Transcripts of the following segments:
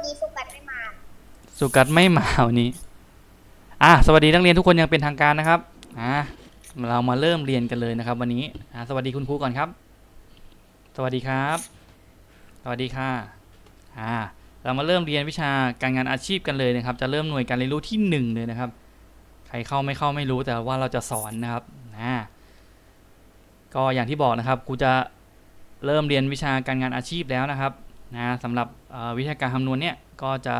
วันนี้โฟกัสไม่มา สุกัสไม่มาวันนี้ อะสวัสดีนักเรียนทุกคนยังเป็นทางการนะครับอะเรามาเริ่มเรียนกันเลยนะครับ วันนี้อะสวัสดีคุณครูก่อนครับ สวัสดีครับ สวัสดีค่ะ อ่า เรามาเริ่มเรียนวิชาการงานอาชีพกันเลยนะครับ จะเริ่มหน่วยการเรียนรู้ที่หนึ่งเลยนะครับ ใครเข้าไม่เข้าไม่รู้แต่ว่าเราจะสอนนะครับนะก็อย่างที่บอกนะครับครูจะเริ่มเรียนวิชาการงานอาชีพแล้วนะครับ นะสำหรับวิชาการคำนวณเนี่ยก็จะ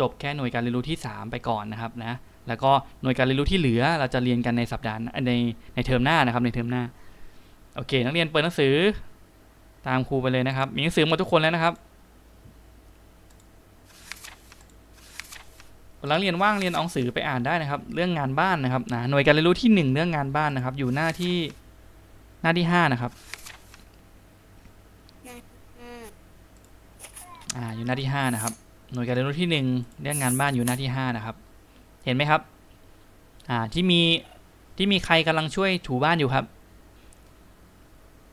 จบแค่หน่วยการเรียนรู้ที่ 3 ไปก่อนนะครับนะแล้วก็หน่วยการเรียนรู้ที่เหลือเราจะเรียนกันในสัปดาห์ในในเทอมหน้านะครับในเทอมหน้าโอเค นักเรียนเปิดหนังสือตามครูไปเลยนะครับ มีหนังสือหมดทุกคนแล้วนะครับหลังเรียนว่างเรียนเอาหนังสือไปอ่านได้นะครับ เรื่องงานบ้านนะครับนะหน่วยการเรียนรู้ที่หนึ่งเรื่องงานบ้านนะครับ อยู่หน้าที่หน้าที่ห้านะครับ อืม อ่าอยู่หน้าที่ห้านะครับ หน่วยการเรียนรู้ที่หนึ่งเรื่องงานบ้านอยู่หน้าที่ห้านะครับ เห็นไหมครับอ่าที่มีที่มีใครกำลังช่วยถูบ้านอยู่ครับ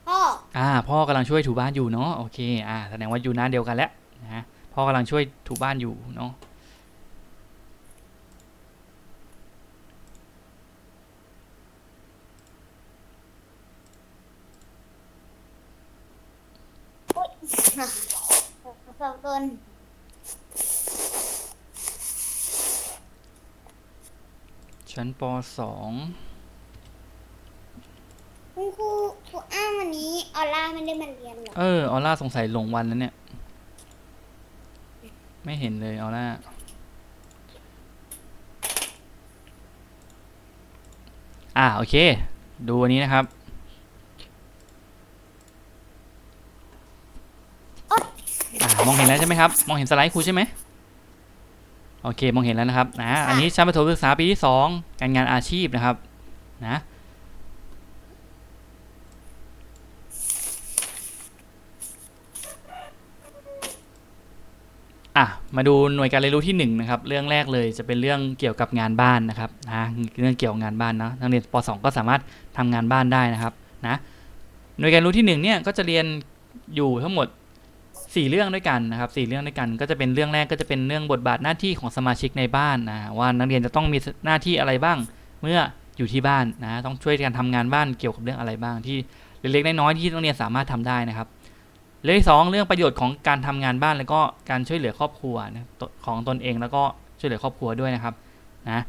พ่ออ่าพ่อกำลังช่วยถูบ้านอยู่เนาะโอเคอ่าแสดงว่าอยู่หน้าเดียวกันแล้วนะพ่อกำลังช่วยถูบ้านอยู่เนาะ ขอบคุณชั้นปสองคุณครูครูอ้างวันนี้ออร่าไม่ได้มาเรียนเหรอเออ ออร่าสงสัยหลงวันแล้วเนี่ย ไม่เห็นเลยออร่า อ่า โอเค ดูอันนี้นะครับ อ่ามองเห็นแล้วใช่ไหมครับ มองเห็นสไลด์ครูใช่ไหมโอเค มองเห็นแล้วนะครับนะอันนี้ชั้นประถมศึกษาปีที่สองการงานอาชีพนะครับนะอะมาดูหน่วยการเรียนรู้ที่หนึ่งนะครับเรื่องแรกเลยจะเป็นเรื่องเกี่ยวกับงานบ้านนะครับนะเรื่องเกี่ยวกับงานบ้านเนาะนักเรียนป .2 ก็สามารถทำงานบ้านได้นะครับนะหน่วยการรู้ที่หนึ่งเนี่ยก็จะเรียนอยู่ทั้งหมด สี่เรื่องด้วยกันนะครับสี่เรื่องด้วยกัน ก็จะเป็นเรื่องแรกก็จะเป็นเรื่องบทบาทหน้าที่ของสมาชิกในบ้านนะว่านักเรียนจะต้องมีหน้าที่อะไรบ้าง เมื่ออยู่ที่บ้านนะต้องช่วยกันทำงานบ้านเกี่ยวกับเรื่องอะไรบ้างที่เล็กๆน้อยๆที่นักเรียนสามารถทำได้นะครับเรื่องที่สองเรื่องประโยชน์ของการทำงานบ้านแล้วก็การช่วยเหลือครอบครัวนะของตนเองแล้วก็ช่วยเหลือครอบครัวด้วยนะครับนะ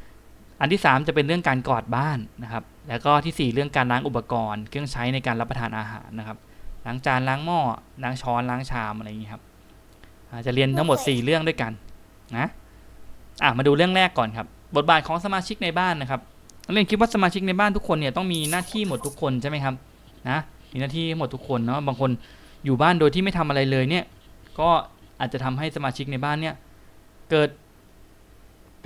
อันที่สามจะเป็นเรื่องการกวาดบ้านนะครับ แล้วก็ที่สี่เรื่องการล้างอุปกรณ์ เครื่องใช้ในการรับประทานอาหารนะครับ ล้างจานล้างหม้อล้างช้อนล้างชามอะไรอย่างนี้ครับอ่าจะเรียนทั้งหมด 4 เรื่องด้วยกันนะอะมาดูเรื่องแรกก่อนครับ บทบาทของสมาชิกในบ้านนะครับนักเรียนคิดว่าสมาชิกในบ้านทุกคนเนี่ยต้องมีหน้าที่หมดทุกคนใช่ไหมครับนะมีหน้าที่หมดทุกคนเนาะบางคนอยู่บ้านโดยที่ไม่ทำอะไรเลยเนี่ยก็อาจจะทำให้สมาชิกในบ้านเนี่ยเกิด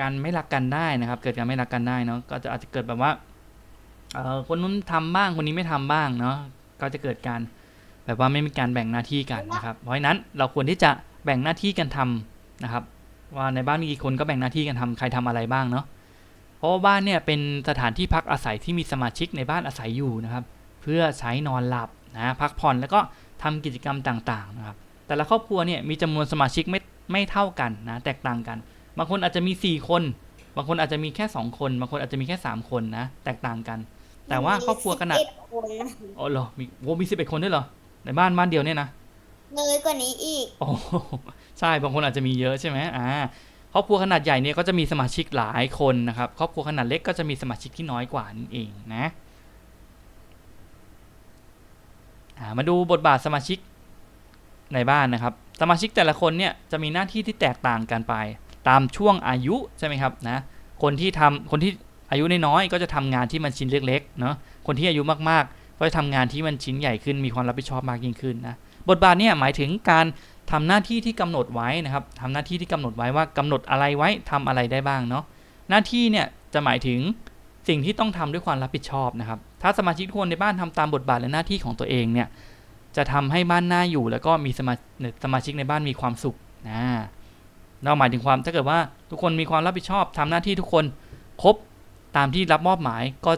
การไม่รักกันได้นะครับ เกิดการไม่รักกันได้เนาะก็จะอาจจะเกิดแบบว่าเออคนนู้นทำบ้างคนนี้ไม่ทำบ้างเนาะก็จะเกิดการ แบบว่าไม่มีการแบ่งหน้าที่กันนะครับ เพราะฉะนั้นเราควรที่จะแบ่งหน้าที่กันทำนะครับ ว่าในบ้านมีกี่คนก็แบ่งหน้าที่กันทำใครทำอะไรบ้างเนาะเพราะว่าบ้านเนี่ยเป็นสถานที่พักอาศัยที่มีสมาชิกในบ้านอาศัยอยู่นะครับ เพื่อใช้นอนหลับนะพักผ่อนแล้วก็ทำกิจกรรมต่างๆนะครับ แต่ละครอบครัวเนี่ยมีจำนวนสมาชิกไม่ไม่เท่ากันนะแตกต่างกัน บางคนอาจจะมี 4 คน บางคนอาจจะมีแค่ 2 คน บางคนอาจจะมีแค่ 3 คนนะแตกต่างกัน แต่ว่าครอบครัวขนาดสิบเอ็คนนะอ๋อเหรอมีโว้มี11คนด้วยเหรอ ในบ้านบ้านเดียวเนี่ยนะเลยกว่านี้อีก โอ้โหใช่บางคนอาจจะมีเยอะใช่ไหมอ่าครอบครัวขนาดใหญ่เนี่ยก็จะมีสมาชิกหลายคนนะครับ ครอบครัวขนาดเล็กก็จะมีสมาชิกที่น้อยกว่านั่นเองนะอ่ามาดูบทบาทสมาชิกในบ้านนะครับ สมาชิกแต่ละคนเนี่ยจะมีหน้าที่ที่แตกต่างกันไป ตามช่วงอายุใช่ไหมครับนะคนที่ทำคนที่อายุน้อยๆก็จะทำงานที่มันชิ้นเล็กๆเนาะคนที่อายุมากๆ ก็จะทำงานที่มันชิ้นใหญ่ขึ้นมีความรับผิดชอบมากยิ่งขึ้นนะบทบาทเนี่ยหมายถึงการทำหน้าที่ที่กำหนดไว้นะครับทำหน้าที่ที่กำหนดไว้ว่ากำหนดอะไรไว้ทำอะไรได้บ้างเนาะหน้าที่เนี่ยจะหมายถึงสิ่งที่ต้องทำด้วยความรับผิดชอบนะครับ ถ้าสมาชิกทุกคนในบ้านทำตามบทบาทและหน้าที่ของตัวเองเนี่ยจะทำให้บ้านน่าอยู่ แล้วก็มีสมาสมาชิกในบ้านมีความสุขนะเราหมายถึงความถ้าเกิดว่าทุกคนมีความรับผิดชอบทำหน้าที่ทุกคนครบตามที่รับมอบหมายก็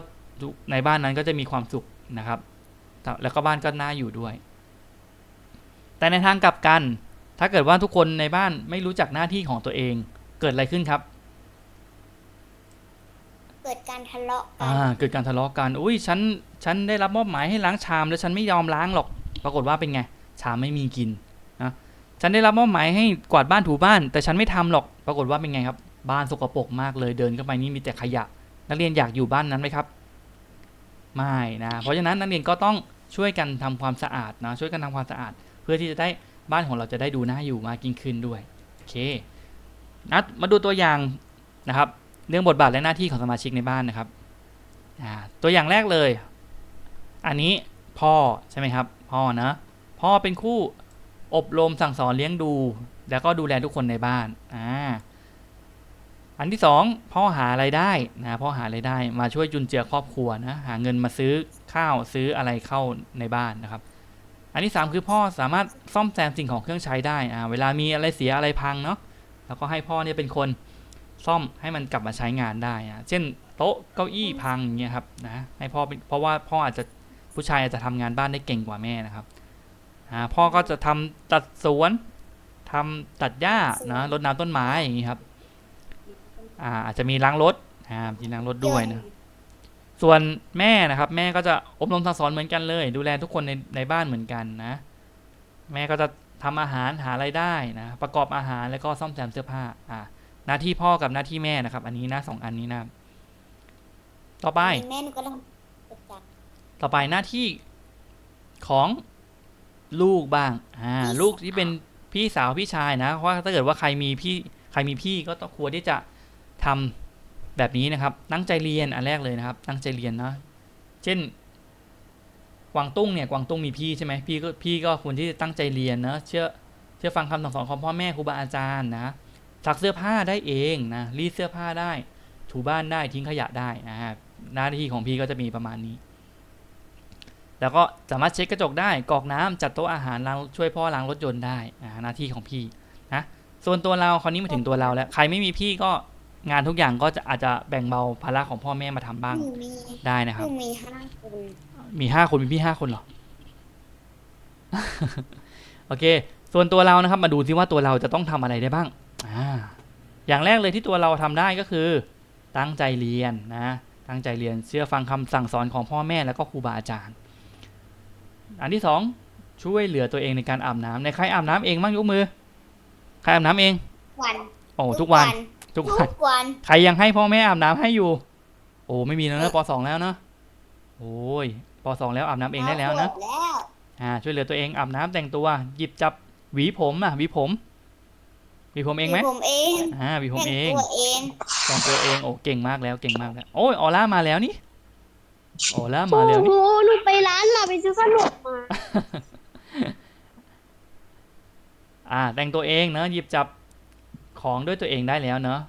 ในบ้านนั้นก็จะมีความสุข นะครับ แล้วก็บ้านก็น่าอยู่ด้วย แต่ในทางกลับกัน ถ้าเกิดว่าทุกคนในบ้านไม่รู้จักหน้าที่ของตัวเอง เกิดอะไรขึ้นครับ เกิดการทะเลาะกัอ่าเกิดการทะเลาะกัน อุ้ยฉัน ฉันได้รับมอบหมายให้ล้างชาม แล้วฉันไม่ยอมล้างหรอก ปรากฏว่าเป็นไง ชามไม่มีกินนะฉันได้รับมอบหมายให้กวาดบ้านถูบ้าน แต่ฉันไม่ทำหรอก ปรากฏว่าเป็นไงครับ บ้านสกปรกมากเลย เดินเข้าไปนี่มีแต่ขยะ นักเรียนอยากอยู่บ้านนั้นไหมครับ ไม่นะ เพราะฉะนั้นนักเรียนก็ต้องช่วยกันทำความสะอาดนะช่วยกันทำความสะอาด เพื่อที่จะได้บ้านของเราจะได้ดูน่าอยู่มากยิ่งขึ้นด้วยโอเคนะมาดูตัวอย่างนะครับ เรื่องบทบาทและหน้าที่ของสมาชิกในบ้านนะครับตัวอย่างแรกเลย อันนี้พ่อใช่ไหมครับ พ่อนะพ่อเป็นคู่อบรมสั่งสอนเลี้ยงดู แล้วก็ดูแลทุกคนในบ้านอ่า อันที่สองพ่อหาไรายได้นะพ่อหาไรายได้มาช่วยจุนเจือครอบครัวนะหาเงินมาซื้อข้าวซื้ออะไรเข้าในบ้านนะครับ อันที่สามคือพ่อสามารถซ่อมแซมสิ่งของเครื่องใช้ได้อ่าเวลามีอะไรเสียอะไรพังเนาะแล้วก็ให้พ่อเนี่ยเป็นคนซ่อมให้มันกลับมาใช้งานได้อะเช่นโต๊ะเก้าอี้พังอย่างเงี้ยครับนะให้พ่อเป็นเพราะว่าพ่ออาจจะผู้ชายอาจจะทำงานบ้านได้เก่งกว่าแม่นะครับอ่าพ่อก็จะทำตัดสวนทำตัดหญ้านะรดน้ำต้นไม้อย่างงี้ครับ อ่าอาจจะมีล้างรถอ่ามีล้างรถด้วยนะส่วนแม่นะครับ แม่ก็จะอบรมสั่งสอนเหมือนกันเลย ดูแลทุกคนในในบ้านเหมือนกันนะ แม่ก็จะทำอาหารหารายได้นะ ประกอบอาหารแล้วก็ซ่อมแซมเสื้อผ้าอ่าหน้าที่พ่อกับหน้าที่แม่นะครับ อันนี้นะสองอันนี้นะต่อไป แม่หนูก็ต้องเกิดจากต่อไปหน้าที่ของลูกบ้างอ่าลูกที่เป็นพี่สาวพี่ชายนะเพราะว่าถ้าเกิดว่าใครมีพี่ใครมีพี่ก็ต้องควรที่จะ ทำแบบนี้นะครับ ตั้งใจเรียนอันแรกเลยนะครับ ตั้งใจเรียนนะเช่นกวางตุ้งเนี่ยกวางตุ้งมีพี่ใช่ไหมพี่ก็พี่ก็ควรที่จะตั้งใจเรียนนะเชื่อเชื่อฟังคำสั่งสอนของพ่อแม่ครูบาอาจารย์นะซักเสื้อผ้าได้เองนะรีดเสื้อผ้าได้ ถูบ้านได้ทิ้งขยะได้นะฮะหน้าที่ของพี่ก็จะมีประมาณนี้ แล้วก็สามารถเช็ดกระจกได้กรอกน้ำจัดโต๊ะอาหารล้างช่วยพ่อล้างรถยนต์ได้หน้าที่ของพี่นะส่วนตัวเราคราวนี้มาถึงตัวเราแล้ว ใครไม่มีพี่ก็ งานทุกอย่างก็จะอาจจะแบ่งเบาภาระของพ่อแม่มาทำบ้างหนูมีได้นะหครับ นูมีห้าคนมีห้าคนมีพี่ห้าคนเหรอ โอเค ส่วนตัวเรานะครับ มาดูซิว่าตัวเราจะต้องทำอะไรได้บ้างอ่าอย่างแรกเลยที่ตัวเราทำได้ก็คือ ตั้งใจเรียนนะ ตั้งใจเรียนเชื่อฟังคำสั่งสอนของพ่อแม่แล้วก็ครูบาอาจารย์ อันที่สองช่วยเหลือตัวเองในการอาบน้ำในใครอาบน้ำเองบ้างยกมือ ใครอาบน้ำเองวันโอ้ทุกวัน ทุกวัน ทุกวันใครยังให้พ่อแม่อาบน้ำให้อยู่ โอ้ไม่มีแล้วนะปสองแล้วเนอะโอ้ยปสองแล้วอาบน้ำเองได้แล้วนะขวบแล้วอ่า ช่วยเหลือตัวเองอาบน้ำแต่งตัว หยิบจับหวีผมอะหวีผมหวีผมเองไหมผมเองอ่าหวีผมแต่งเองตัวเองแต่งตัวเองโอ้เก่งมากแล้วเก่งมากแล้วโอ้ยออร่ามาแล้วนี่ออร่ามาโอ้แล้วโหนี่ หนูไปร้านมาไปซื้อขนมมา อ่าแต่งตัวเองเนอะหยิบจับ ของด้วยตัวเองได้แล้วเนอะ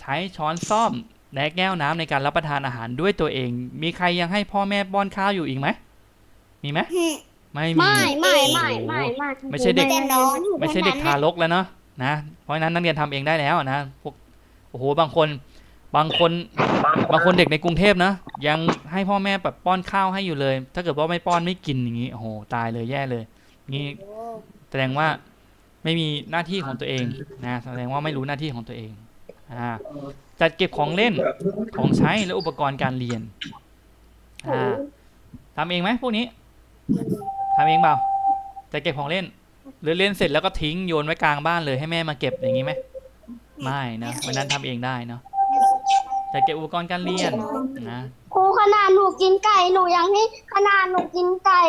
ใช้ช้อนซ่อมและแก้วน้ำในการรับประทานอาหารด้วยตัวเอง มีใครยังให้พ่อแม่ป้อนข้าวอยู่อีกไหมมีไหมไม่มีไม่ไม่ไม่ไม่ไม่ไม่ใช่เด็กแต่น้องอยู่ไม่ใช่เด็กท่าทารกแล้วเนาะนะเพราะฉะนั้นนักเรียนทำเองได้แล้วนะพวกโอ้โหบางคนบางคนบางคนเด็กในกรุงเทพนะ ยังให้พ่อแม่แบบป้อนข้าวให้อยู่เลย ถ้าเกิดว่าไม่ป้อนไม่กินอย่างนี้โอ้โหตายเลยแย่เลยนี่แสดงว่า ไม่มีหน้าที่ของตัวเองนะแสดงว่าไม่รู้หน้าที่ของตัวเองอ่าจัดเก็บของเล่นของใช้และอุปกรณ์การเรียนอ่าทำเองไหมพวกนี้ทำเองเปล่าจัดเก็บของเล่น หรือเล่นเสร็จแล้วก็ทิ้งโยนไว้กลางบ้านเลยให้แม่มาเก็บอย่างนี้ไหมไม่นะวันนั้นทำเองได้เนาะจัดเก็บอุปกรณ์การเรียนนะ ขนาดหนูกินไก่หนูยังให้ขนาดหนูกินไก่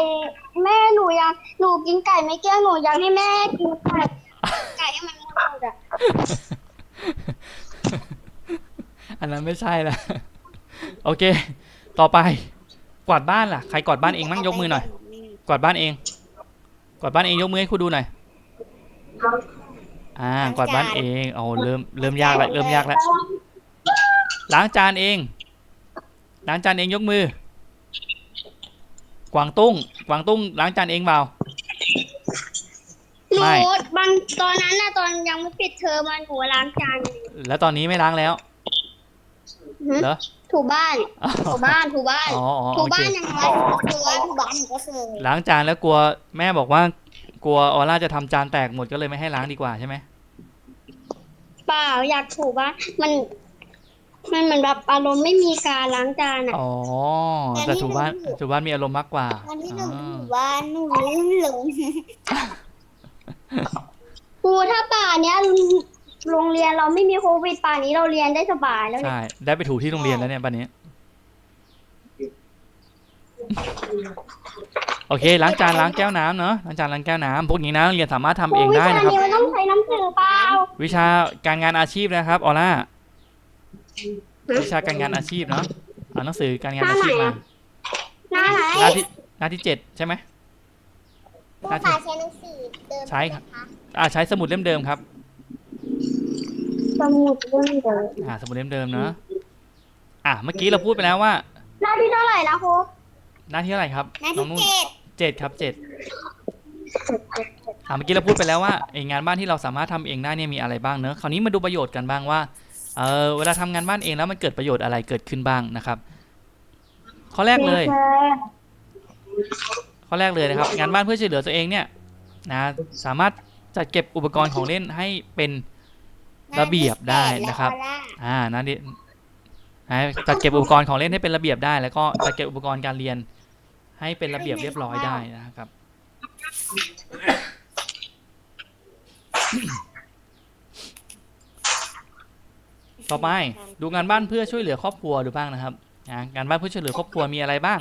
แม่หนูยังหนูกินไก่ไม่เกี้ยงหนูยังให้แม่กินไก่ไก่ให้มันไม่หมดอะอันนั้นไม่ใช่ละโอเค ต่อไป กวาดบ้านล่ะ ใครกวาดบ้านเองมั่งยกมือหน่อย กวาดบ้านเอง กวาดบ้านเองยกมือให้ครูดูหน่อย อ่า กวาดบ้านเองโอ้เริ่มเริ่มยากแล้วเริ่มยากแล้วล้างจานเอง ล้างจานเองยกมือ กวางตุ้ง กวางตุ้งล้างจานเองเปล่า หนูไม่ บางตอนนั้นน่ะตอนยังไม่ปิดเทอมมาหนูล้างจานแล้วตอนนี้ไม่ล้างแล้ว หือเหรอ ถูบ้านอ๋อถูบ้านถูบ้านอ๋อถูโอเค บ้านยังไงคือว่าทุกบ้านก็เคยล้างจานแล้วกลัวแม่บอกว่ากลัวออร่าจะทำจานแตกหมดก็เลยไม่ให้ล้างดีกว่าใช่ไหม เปล่าอยากถูบ้านมัน มันเหมือนแบบอารมณ์ไม่มีการล้างจานอะ อ๋อ แต่ถูบ้านถูบ้านมีอารมณ์มากกว่าวันที่หนูอ่าอยู่บ้านหนูลืมหลงครูถ้าป่าเนี้ยโรงเรียนเราไม่มีโควิดป่านี้เราเรียนได้สบายแล้วเนี่ยใช่ ได้ไปถูที่โรงเรียนแล้วเนี่ยปันนี้ โอเค ล้างจานล้างแก้วน้ำเนาะ ล้างจานล้างแก้วน้ำพวกนี้นะนักเรียนสามารถทำเองได้นะควิรับชานี้มันต้องใช้น้ำจืดเปล่า วิชาการงานอาชีพนะครับ ออร่า วิชาการงานอาชีพเนาะเอาหนังสือการงานอาชีพมาหน้าไหนหน้าที่หน้าที่เจ็ดใช่ไหมผู้ฟ้าใช้หนังสือเดิมใช้ครับไหมะอ่าใช้สมุดเล่มเดิมครับ สมุดเรื่องเดิมอ่าสมุดเล่มเดิมเนาะอ่าเมื่อกี้เราพูดไปแล้วว่า หน้าที่เท่าไหร่นะครูหน้าที่เท่าไหร่ครับหน้าน้อที่งนุ่นเจ็ดเจ็ดครับเจ็ดอ่าเมื่อกี้เราพูดไปแล้วว่าไองานบ้านที่เราสามารถทำเองได้เนี่ยมีอะไรบ้างเนอะคราวนี้มาดูประโยชน์กันบ้างว่า เออเวลาทำงานบ้านเองแล้วมันเกิดประโยชน์อะไรเกิดขึ้นบ้างนะครับ ข้อแรกเลย ข้อแรกเลยนะครับ งานบ้านเพื่อช่วยเหลือตัวเองเนี่ยนะสามารถจัดเก็บอุปกรณ์ของเล่นให้เป็นระเบียบได้นะครับหาที่แปดแล้วออร่าอ่านั่นดินะจัดเก็บอุปกรณ์ของเล่นให้เป็นระเบียบได้ แล้วก็จัดเก็บอุปกรณ์การเรียน ให้เป็นระเบียบเรียบร้อยได้นะครับ ต่อไปดูงานบ้านเพื่อช่วยเหลือครอบครัวดูบ้างนะครับงานบ้านเพื่อช่วยเหลือครอบครัวมีอะไรบ้าง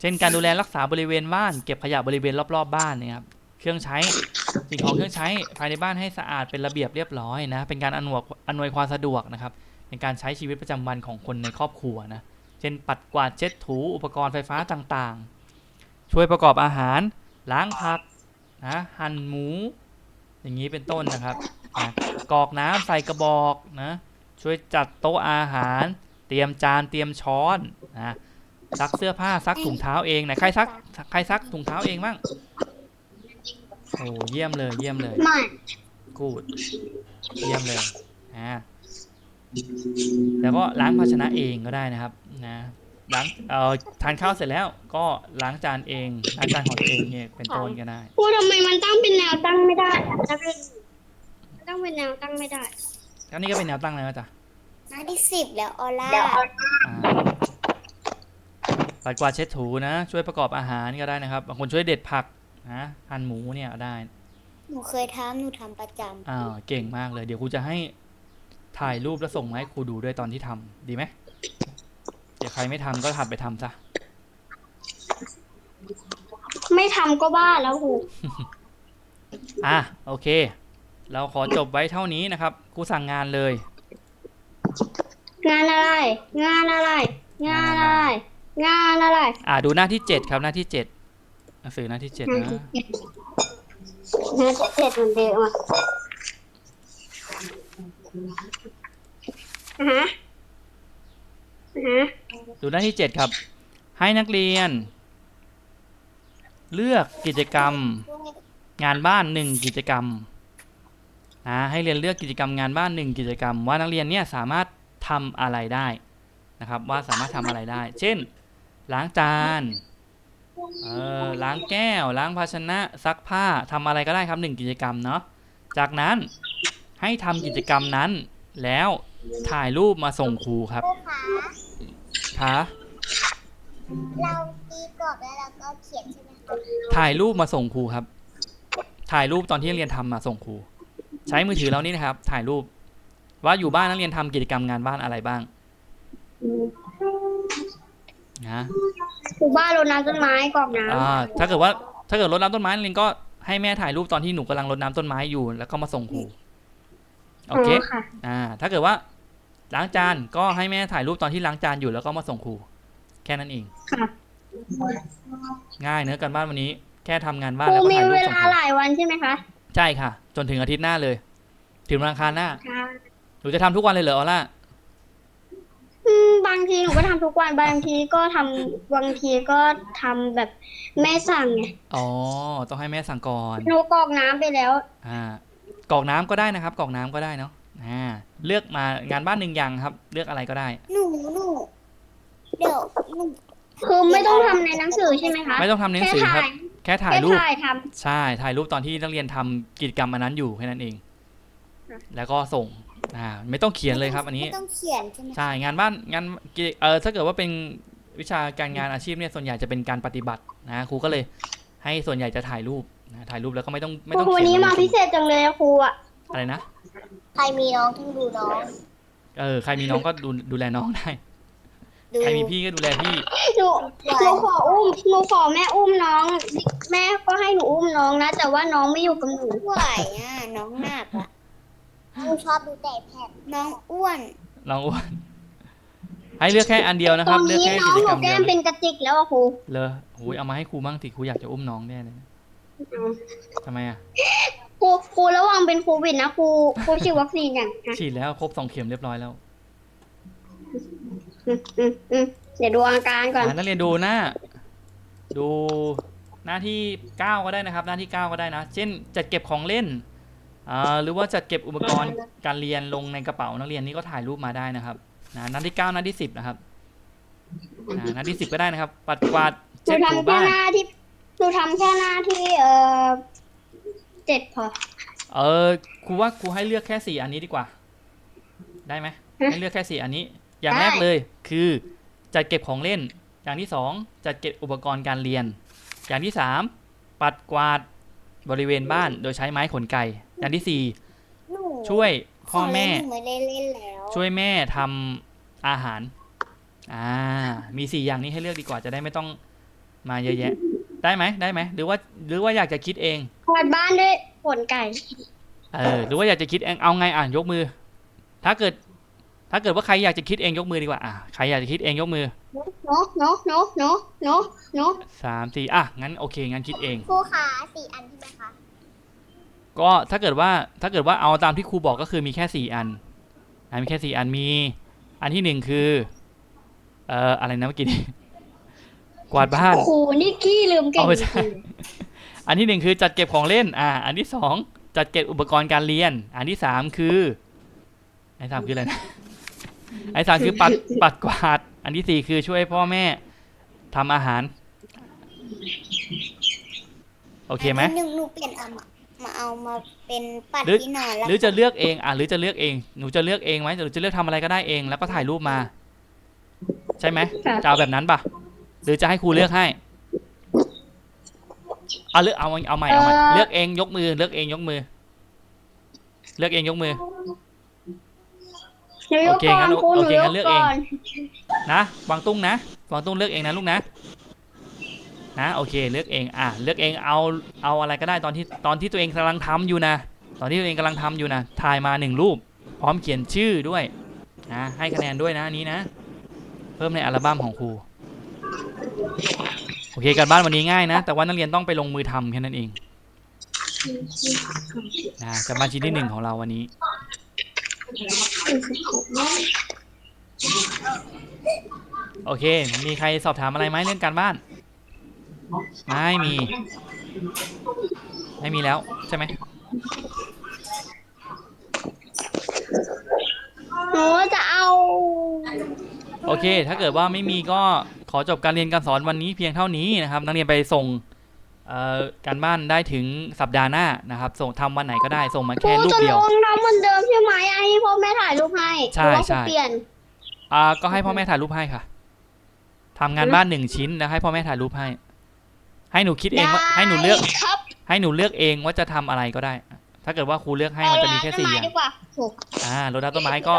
เช่นการดูแลรักษาบริเวณบ้านเก็บขยะบริเวณรอบๆบ้านนะครับเครื่องใช้สิ่งของเครื่องใช้ภายในบ้านให้สะอาดเป็นระเบียบเรียบร้อยนะเป็นการอำนวยอำนวยความสะดวกนะครับในการใช้ชีวิตประจำวันของคนในครอบครัวนะเช่นปัดกวาดเช็ดถูอุปกรณ์ไฟฟ้าต่างๆ ช่วยประกอบอาหาร ล้างผักนะหั่นหมู อย่างนี้เป็นต้นนะครับนะกรอกน้ำใส่กระบอกนะ ช่วยจัดโต๊ะอาหาร เตรียมจานเตรียมช้อนนะซักเสื้อผ้าซักถุงเท้าเองไหนใครซักใครซักถุงเท้าเองบ้างโอ้เยี่ยมเลยเยี่ยมเลยไม่กูดเยี่ยมเลยอ่าแล้วก็ล้างภาชนะเองก็ได้นะครับนะล้างเอ่อทานข้าวเสร็จแล้วก็ล้างจานเองล้างจานของตัวเองเนี่ยเป็นต้นก็ได้ครูทำไมมันตั้งเป็นแนวตั้งไม่ได้อะถ้าเป็นตั้งเป็นแนวตั้งไม่ได้ ก็นี่ก็เป็นแนวตั้งแล้วจ้ะหน้าที่สิบแล้วออร่าอ่าปัดกวาดเช็ดถูนะ ช่วยประกอบอาหารก็ได้นะครับบางคนช่วยเด็ดผักนะหั่นหมูเนี่ยได้ หนูเคยทำหนูทำประจอ้าวเก่งมากเลย เดี๋ยวครูจะให้ถ่ายรูปแล้วส่งมาให้ครูดูด้วยตอนที่ทำดีไหมเดี๋ยวใครไม่ทำก็ถัดไปทำซะไม่ทำก็บ้าแล้วครูอะโอเค เราขอจบไว้เท่านี้นะครับครูสั่งงานเลย งานอะไร งานอะไร งานอะไร งานอะไร อะดูหน้าที่เจ็ดครับหน้าที่เจ็ดหนังสือหน้าที่เจ็ดงานนะที่เจ็ดงานที่เจ็ดเหมือนเดิมอะอะฮะอะฮะดูหน้าที่เจ็ดครับ ให้นักเรียน เลือกกิจกรรมำงานบ้านหนึ่งกิจกรรม นะให้เรียนเลือกกิจกรรมงานบ้านหนึ่งกิจกรรม ว่านักเรียนเนี่ยสามารถทำอะไรได้นะครับ ว่าสามารถทำอะไรได้ เช่น ล้างจานเออล้างแก้ว ล้างภาชนะซักผ้าทำอะไรก็ได้ครับหนึ่งกิจกรรมเนาะจากนั้นให้ทำกิจกรรมนั้น แล้วถ่ายรูปมาส่งครูครับผู้ฟ้าค่ะเราตีกรอบแล้วเราก็เขียนใช่ไหมคะถ่ายรูปมาส่งครูครับ ถ่ายรูปตอนที่นักเรียนทำมาส่งครู ใช้มือถือเรานี่นะครับ ถ่ายรูป ว่าอยู่บ้านนักเรียนทำกิจกรรมงานบ้านอะไรบ้างนะครูบ้านรดน้ำต้นไม้กรอกน้ำอ่าถ้าเกิดว่า ถ้าเกิดรดน้ำต้นไม้นักเรียนก็ให้แม่ถ่ายรูปตอนที่หนูกำลังรดน้ำต้นไม้อยู่ แล้วก็มาส่งครูโอเคค่ะอ่า ถ้าเกิดว่าล้างจานก็ให้แม่ถ่ายรูปตอนที่ล้างจานอยู่แล้วก็มาส่งครู แค่นั้นเองค่ะง่ายเนื้อะการบ้านวันนี้ แค่ทำงานคบ้านรูแล้วก็มีถ่ายรูเวปส่งลาครูหลายวันใช่ไหมคะ ใช่ค่ะ จนถึงอาทิตย์หน้าเลย ถึงวันอังคารหน้าค่ะหนูจะทำทุกวันเลยเหรอออล่าอืมบางทีหนูก็ทำทุกวันบางทีก็ทำบางทีก็ทำแบบแม่สั่งไงอ๋อต้องให้แม่สั่งก่อน หนูกรอกน้ำไปแล้ว อ่ากรอกน้ำก็ได้นะครับกรอกน้ำก็ได้เนาะอ่าเลือกมางานบ้านหนึ่งอย่างครับ เลือกอะไรก็ได้ หนูหนูเดี๋ยวหนูคือไม่ต้องทำในหนังสือใช่ไหมคะ ไม่ต้องทำในหนังสือครับแค่ถ่ายแค่ถ่ายแค่รูปถ่ายทใช่ถ่ายรูปตอนที่นักเรียนทำกิจกรรมอันนั้นอยู่แค่นั้นเองค่ะแล้วก็ส่งอ่าไม่ต้องเขียนเลยครับ อันนี้ไม่ต้องเขียนใช่ไหมใช่งานบ้านงานกิเออถ้าเกิดว่าเป็นวิชาการงานอาชีพเนี่ยส่วนใหญ่จะเป็นการปฏิบัตินะครูก็เลย ให้ส่วนใหญ่จะถ่ายรูปนะถ่ายรูปแล้วก็ไม่ต้องำไม่ต้องครูเขียนนี้ลงมาในพิเศษจังเลยอะครูอะอะไรนะ ใครมีน้องต้องดูน้อง เออ ใครมีน้องก็ดูดูแลน้องได้ ดูใครมีพี่ก็ดูแลพี่ หนูหนูขออุ้มหนูขอแม่อุ้มน้อง แม่ก็ให้หนูอุ้มน้องนะ แต่ว่าน้องไม่อยู่กับหนูไหวอะน้องหนักอะน้องชอบดูแต่แพทน้องอ้วนน้องอ้วนให้เลือกแค่อันเดียวนะตคอรับ นเลือกนี้แค่น้อกิงจหกรนูรมแก้เดียวมเป็นกระติกแล้วอะครูเลยโอ้ยเอามาให้ครูบ้างสิครูอยากจะอุ้มน้องแน่เลยทำไมอะ ครูครูระวังเป็นโควิดนะครูครูฉีดวัคซีนอย่างนะฉีดแล้วครบสองเข็มเรียบร้อยแล้ว อืมอืมอืมเดี๋ยวดูอาการก่อน อ่านักเรียนดูหน้า ดูหน้าที่เก้าก็ได้นะครับ หน้าที่เก้าก็ได้นะ เช่นจัดเก็บของเล่นอ่าหรือว่าจัดเก็บอุปกรณ์การเรียนลงในกระเป๋านักเรียนนี่ก็ถ่ายรูปมาได้นะครับนะหน้าที่เก้าหน้าที่สิบนะครับอ่าหน้าที่สิบก็ได้นะครับปัดกวาดหนูเช็ดถูทำแค่บ้านหน้าที่หนูทำแค่หน้าที่เอ่อเจ็ดพอ เออครูว่าครูให้เลือกแค่สี่อันนี้ดีกว่า ได้ไหมฮะ ให้เลือกแค่สี่อันนี้ อย่างได้แรกเลยคือจัดเก็บของเล่น อย่างที่สองจัดเก็บอุปกรณ์การเรียน อย่างที่สามปัดกวาดบริเวณบ้านโดยใช้ไม้ขนไก่ อย่างที่สี่หนูช่วยพ่อแม่ขงเล่นหนูไม่ได้เล่นแล้วช่วยแม่ทำอาหาร อ่า มีสี่อย่างนี้ให้เลือกดีกว่าจะได้ไม่ต้องมาเยอะแยะ ได้ไหมได้ไหมหรือว่าหรือว่าอยากจะคิดเองกวาดบ้านด้วยขนไก่ เออหรือว่าอยากจะคิดเองเอาไงอ่านยกมือ ถ้าเกิด ถ้าเกิดว่าใครอยากจะคิดเองยกมือดีกว่าอะใครอยากจะคิดเองยกมือโนโนโนโนโนโนสามสี่อะงั้นโอเคงั้นคิดเองครูขาสี่อันใช่ไหมคะก็ถ้าเกิดว่าถ้าเกิดว่าเอาตามที่ครูบอกก็คือมีแค่สี่อันอะมีแค่สี่อันมี อันที่หนึ่งคือเอ่ออะไรนะเมื่อกี้นี้กวาดบ้านครูนี่กี้ลืมเก่งเอาไม่จใช่ริงอันที่หนึ่งคือจัดเก็บของเล่น อ่า อันที่สองจัดเก็บอุปกรณ์การเรียน อันที่สามคือ อันที่สามคืออะไรนะ อันที่สามคือปัดปัดกวาด อันที่สี่คือช่วยพ่อแม่ทำอาหาร โอเคไหมนที่หนึ่งหนูเปลี่ยนเอามามาเอามาเป็นปัดหรือที่นอนแล้วหรือจะเลือกเองอะหรือจะเลือกเองหนูจะเลือกเองไหมหรือจะเลือกทำอะไรก็ได้เอง แล้วก็ถ่ายรูปมา ใช่ไหมค่ะจะเอาแบบนั้นปะหรือจะให้ครูเลือกให้เอาเลือกเอาเอาใหม่เอาใหม่เลือกเองยกมือ เลือกเองยกมือ เลือกเองยกมือ หนูยโอกเคก่องั้นนครูหโอนูเคยงั้กนเลือกเองก่อนนะวางตุ้งนะวางตุ้งเลือกเองนะลูกนะนะโอเคเลือกเองอะเลือกเองเอาเอาอะไรก็ได้ตอนที่ตอนที่ตัวเองกำลังทำอยู่นะ ตอนที่ตัวเองกำลังทำอยู่นะถ่ายมาหนึ่งรูป พร้อมเขียนชื่อด้วยนะให้คะแนนด้วยนะอันนี้นะ เพิ่มในอัลบั้มของครูโอเคการบ้านวันนี้ง่ายนะ แต่ว่านักเรียนต้องไปลงมือทำแค่นั้นเองนะการบ้านชิ้นที่หนึ่งของเราวันนี้ โอเค มีใครสอบถามอะไรไหมเรื่องการบ้าน ไม่มี ไม่มีแล้วใช่ไหมหนูจะเอา โอเค ถ้าเกิดว่าไม่มีก็ขอจบการเรียนการสอนวันนี้เพียงเท่านี้นะครับ นักเรียนไปส่งเอ่อ การบ้านได้ถึงสัปดาห์หน้านะครับ ส่งทำวันไหนก็ได้ส่งมาครูแค่รูปจะเดีลยวงทำเหมือนเดิมใช่ไหมอะให้พ่อแม่ถ่ายรูปให้ใช่หรือว่าครูใช่ เปลี่ยน อ่าก็ให้พ่อแม่ถ่ายรูปให้ค่ะทำงานบ้านหนึ่งชิ้นแล้วให้พ่อแม่ถ่ายรูปให้ ให้หนูคิดเองว่าให้หนูเลือกได้ครับให้หนูเลือกเองว่าจะทำอะไรก็ได้ ถ้าเกิดว่าครูเลือกให้มันจะมีแค่สี่อย่างเต้นไดีกว่าถูกอ่ารดน้ำต้นไม้ก็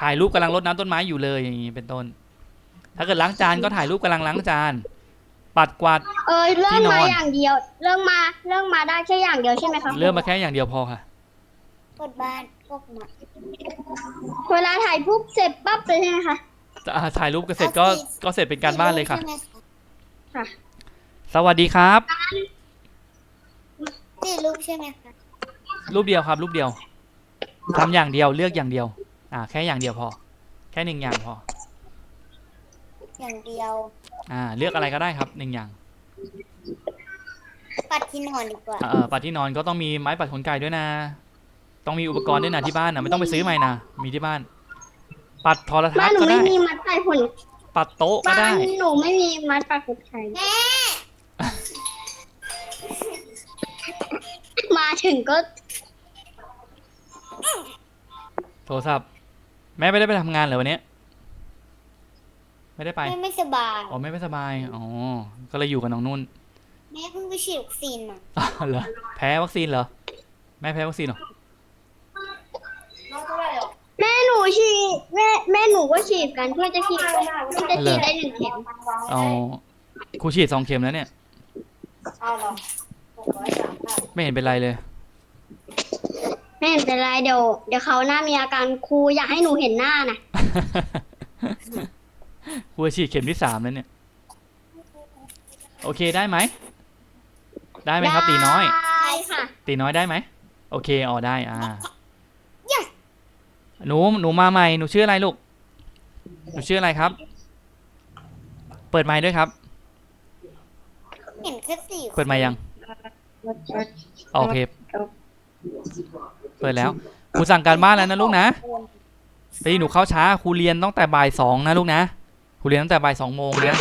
ถ่ายรูปกำลังรดน้ำต้นไม้อยู่เลยอย่างนี้เป็นต้น ถ้าเกิดล้างจานก็ถ่ายรูปกำลังล้างจาน ปัดกวาด เออเรื่องที่นมาอน อย่างเดียว เรื่องมาเรื่องมาได้แค่อย่างเดียวใช่ไหมครับเริ่มมาแค่อย่างเดียวพอค่ะ กดบ้านกดมาเวลาถ่ายปุ๊บเสร็จปั๊บเลยใช่ไหมคะ อ่าถ่ายรูปก็เสร็จก็ก็เสร็จเป็นการบ้านเลยค่ะใช่ไหมค่ะ สวัสดีครับ สี่รูปใช่ไหมคะรูปเดียวครับ รูปเดียวทำอย่างเดียวเลือกอย่างเดียว อ่า แค่อย่างเดียวพอ แค่หนึ่งอย่างพอ อย่างเดียว อ่า เลือกอะไรก็ได้ครับหนึ่งอย่าง ปัดที่นอนดีกว่า เอ่อปัดที่นอนก็ต้องมีไม้ปัดขนไก่ด้วยนะ ต้องมีอุปกรณ์ด้วยนะที่บ้านนะไม่ต้องไปซื้อใหม่นะมีที่บ้าน ปัดโทรทับ้าศนน์หนูก็ไม่ได้ มีมัดปลายขนปัดโต๊ะก็บ้าได้นหนูไม่มีมัดปลายขนไก่มาถึงก็โทรศัพท์แม่ไม่ได้ไปทำงานเหรอวันเนี้ย ไม่ได้ไป แม่ไม่สบายอ๋อแม่ไม่สบาย อ๋อ ก็เลยอยู่กับน้องนุ่นแม่เพิ่งไปฉีดวัคซีนมาอ๋อเหรอ แพ้วัคซีนเหรอ แม่แพ้วัคซีนเหรอแม่หนูฉีดแม่แม่หนูก็ฉีดกันเพื่อจะฉีดเพื่อจะฉีดได้หนึ่งเข็มอ๋อครูฉีดสองเข็มแล้วเนี่ยไม่เห็นเป็นไรเลยไม่เห็นเป็นไรเดี๋ยวเดี๋ยวเขาวหน้ามีอาการครูอยากให้หนูเห็นหน้านะ ครูจะฉีดเข็มที่สามแล้วเนี่ย โอเคได้ไหม ได้ไหมครับตีน้อย ได้ค่ะ ตีน้อยได้ไหม โอเคอ๋อได้อ่าหนูหนูมาใหม่หนูชื่ออะไรลูก หนูชื่ออะไรครับ เปิดไมค์ด้วยครับ เห็นแค่สี่เปิดไมค์ยังโอเค เปิดแล้วครูสั่งการบ้านแล้วนะลูกนะตีหนูเข้าช้าครูเรียนตั้งแต่บ่ายสองนะลูกนะ ครูเรียนตั้งแต่บ่ายสองโมงนะ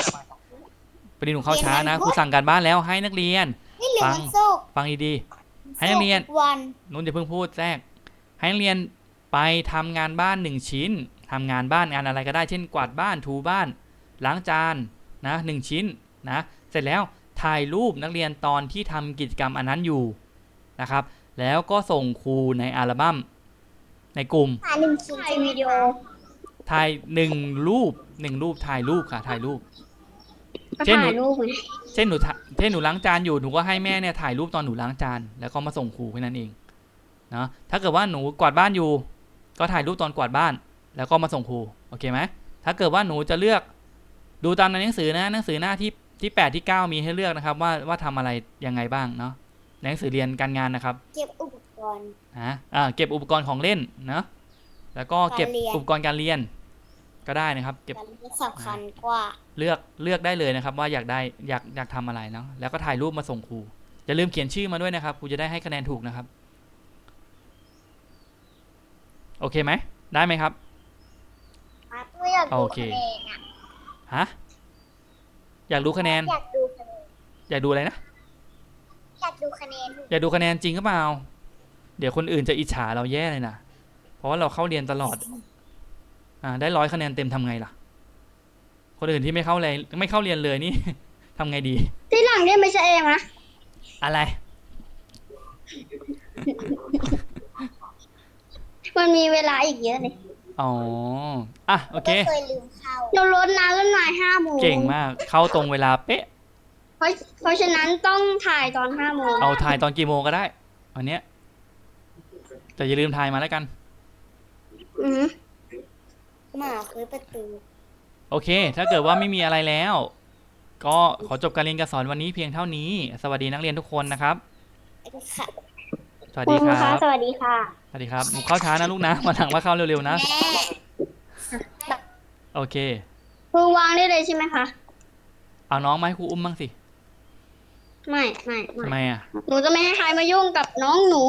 พอดีหนูเข้าช้านะครูสั่งการบ้านแล้วให้นักเรียน นี่เหลือฟังมันโซกฟังดีๆ ให้นักเรียนวันนุ่นอย่าเพิ่งพูดแทรกให้นักเรียนไปทำงานบ้านหนึ่งชิ้นทำงานบ้านงานอะไรก็ได้เช่น กวาดบ้านถูบ้านล้างจานนะหนึ่งชิ้นนะเสร็จแล้วถ่ายรูปนักเรียนตอนที่ทำกิจกรรมอันนั้นอยู่นะครับ แล้วก็ส่งครูในอัลบั้มในกลุ่มหาหนึ่งชิ้นถ่ายวิดีโอ ถ่ายหนึ่งรูปหนึ่งรูปถ่ายรูปค่ะถ่ายรูป ก็เช่นหนู ถ่ายรูปไงเช่นหนูถ่าเช่นหนูล้างจานอยู่หนูก็ให้แม่เนี่ยถ่ายรูปตอนหนูล้างจานแล้วก็มาส่งครูแค่นั้นเองเนาะถ้าเกิดว่าหนูกวาดบ้านอยู่ ก็ถ่ายรูปตอนกวาดบ้าน แล้วก็มาส่งครูโอเคไหมถ้าเกิดว่าหนูจะเลือกดูตามในหนังสือนะหนังสือหน้าที่ที่แปดที่เก้ามีให้เลือกนะครับ ว่าว่าทำอะไรยังไงบ้างเนาะในหนังสือเรียนการงานนะครับ เก็บอุปกรณ์ นะอ่าเก็บอุปกรณ์ของเล่นเนาะแล้วก็เก็บการเรียน อุปกรณ์การเรียน ก็ได้นะครับเก็บการเรียนสำคัญกว่า เลือกเลือกได้เลยนะครับ ว่าอยากได้อยากอยากทำอะไรเนาะแล้วก็ถ่ายรูปมาส่งครูอย่าลืมเขียนชื่อมาด้วยนะครับครูจะได้ให้คะแนนถูกนะครับ โอเคไหมได้ไหมครับตัวอยากดูโอเคคะแนนอะฮะอยากดูคะแนน อยากดูคะแนนอยากดูอะไรนะอยากดูคะแนนอยากดูคะแนนจริงหรือเปล่าเดี๋ยวคนอื่นจะอิจฉาเราแย่เลยนะเพราะว่าเราเข้าเรียนตลอดอ่า ได้ร้อยคะแนนเต็มทำไงล่ะ คนอื่นที่ไม่เข้าเลยนไม่เข้าเรียนเลยนี่ทำไงดี ที่หลังเนี่ยไม่ใช่เองนะอะไร มันมีเวลาอีกเยอะเลยอ๋อ อะ โอเคก็เคยลืมเข้าเราลดน้ำต้นไม้ห้าโมงเก่งมาก เข้าตรงเวลาเป๊ะ เพราะเพราะฉะนั้นต้องถ่ายตอนห้าโมง เอาถ่ายตอนกี่โมงก็ได้ วันเนี้ยแต่อย่าลืมถ่ายมาแล้วกัน อือ หือหมาคือประตู โอเค ถ้าเกิดว่าไม่มีอะไรแล้ว ก็ขอจบการเรียนการสอนวันนี้เพียงเท่านี้ สวัสดีนักเรียนทุกคนนะครับ ค่ะสวัสคุดีณคคะรับสวัสดีค่ะ สวัสดีครับหนูเข้าช้านะลูกนะ มาหลังว่าเข้าเร็วๆนะ แม่โอเค ครูวางได้เลยใช่ไหมคะ เอาน้องมาให้ครูอุ้มบ้างสิไม่ไม่ไม่ทำไมอะ หนูจะไม่ให้ใครมายุ่งกับน้องหนู